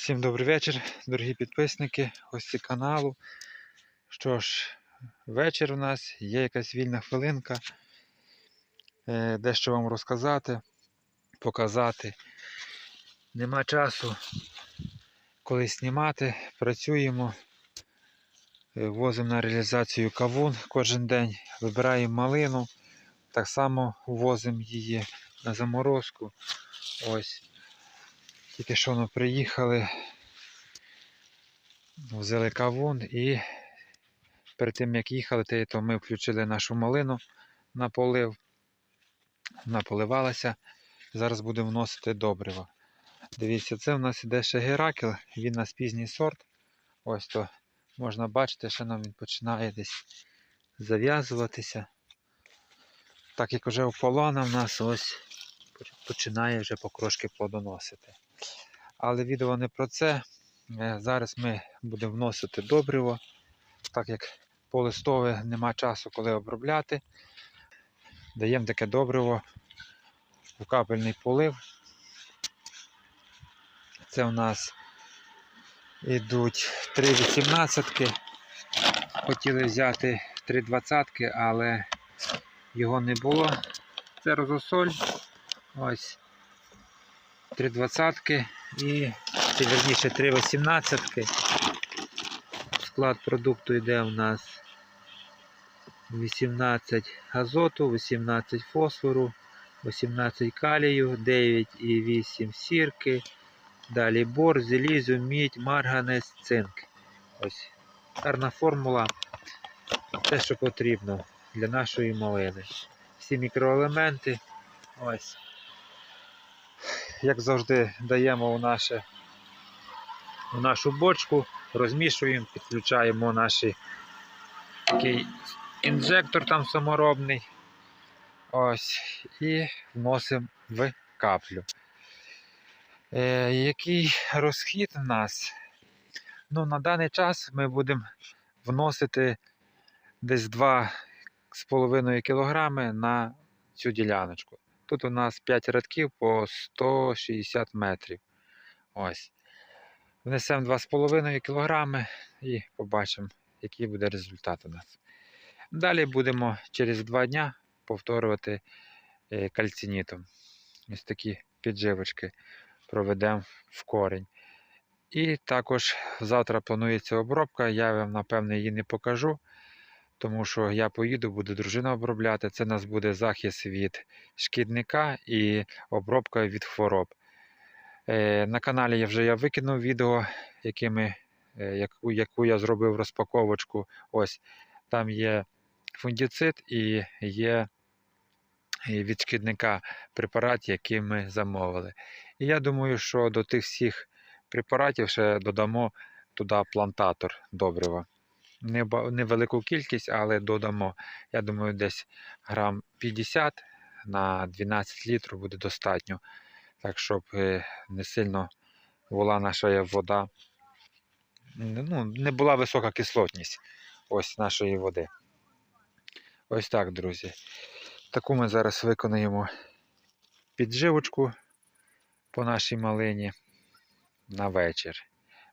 Всім добрий вечір, дорогі підписники, гості каналу. Що ж, вечір у нас, є якась вільна хвилинка. Е, Дещо вам розказати, показати. Нема часу коли знімати. Працюємо, е, возимо на реалізацію кавун кожен день, вибираємо малину, так само возимо її на заморозку. Ось. Тільки що ми приїхали, взяли кавун і перед тим як їхали, то ми включили нашу малину на полив. Вона поливалася. Зараз будемо вносити добриво. Дивіться, це в нас іде ще Геракл, він у нас пізній сорт. Ось то можна бачити, що нам він починає десь зав'язуватися. Так як вже ополона в нас ось починає вже покрошки плодоносити. Але відео не про це. Е, Зараз ми будемо вносити добриво, так як по листове нема часу, коли обробляти. Даємо таке добриво у капельний полив. Це у нас ідуть 3,18. Хотіли взяти 3,20, але його не було. Це розосоль. Ось 3,20 і чи верніше 3,18. Склад продукту йде у нас 18 азоту, 18 фосфору, 18 калію, 9,8 сірки. Далі бор, залізо, мідь, марганець, цинк. Ось гарна формула. Те, що потрібно для нашої малини. Всі мікроелементи. Ось. Як завжди, даємо у, наше, у нашу бочку, розмішуємо, підключаємо наш такий інжектор там саморобний. Ось. І вносимо в каплю. Е, який розхід у нас? Ну, на даний час ми будемо вносити десь 2,5 кг на цю діляночку. Тут у нас 5 рядків по 160 метрів. Ось. Внесемо 2,5 кг і побачимо, який буде результат у нас. Далі будемо через 2 дня повторювати е, кальцинітом. Ось такі підживочки проведемо в корінь. І також завтра планується обробка. Я вам, напевне, її не покажу, тому що я поїду, буде дружина обробляти. Це нас буде захист від шкідника і обробка від хвороб. Е, на каналі я вже викинув відео, якими, е, яку, яку я зробив розпаковочку. Ось там є фунгіцид і є від шкідника препарат, який ми замовили. І я думаю, що до тих всіх препаратів ще додамо туди плантатор добрива. Невелику кількість, але додамо. Я думаю, десь грам 50 на 12 літрів буде достатньо. Так, щоб е, не сильно була наша вода. Ну, не була висока кислотність ось нашої води. Ось так, друзі. Таку ми зараз виконаємо підживочку по нашій малині на вечір.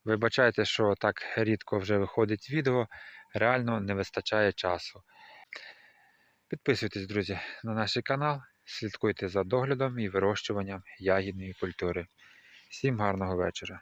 Вибачайте, що так рідко вже виходить відео, реально не вистачає часу. Підписуйтесь, друзі, на наш канал, слідкуйте за доглядом і вирощуванням ягідної культури. Всім гарного вечора!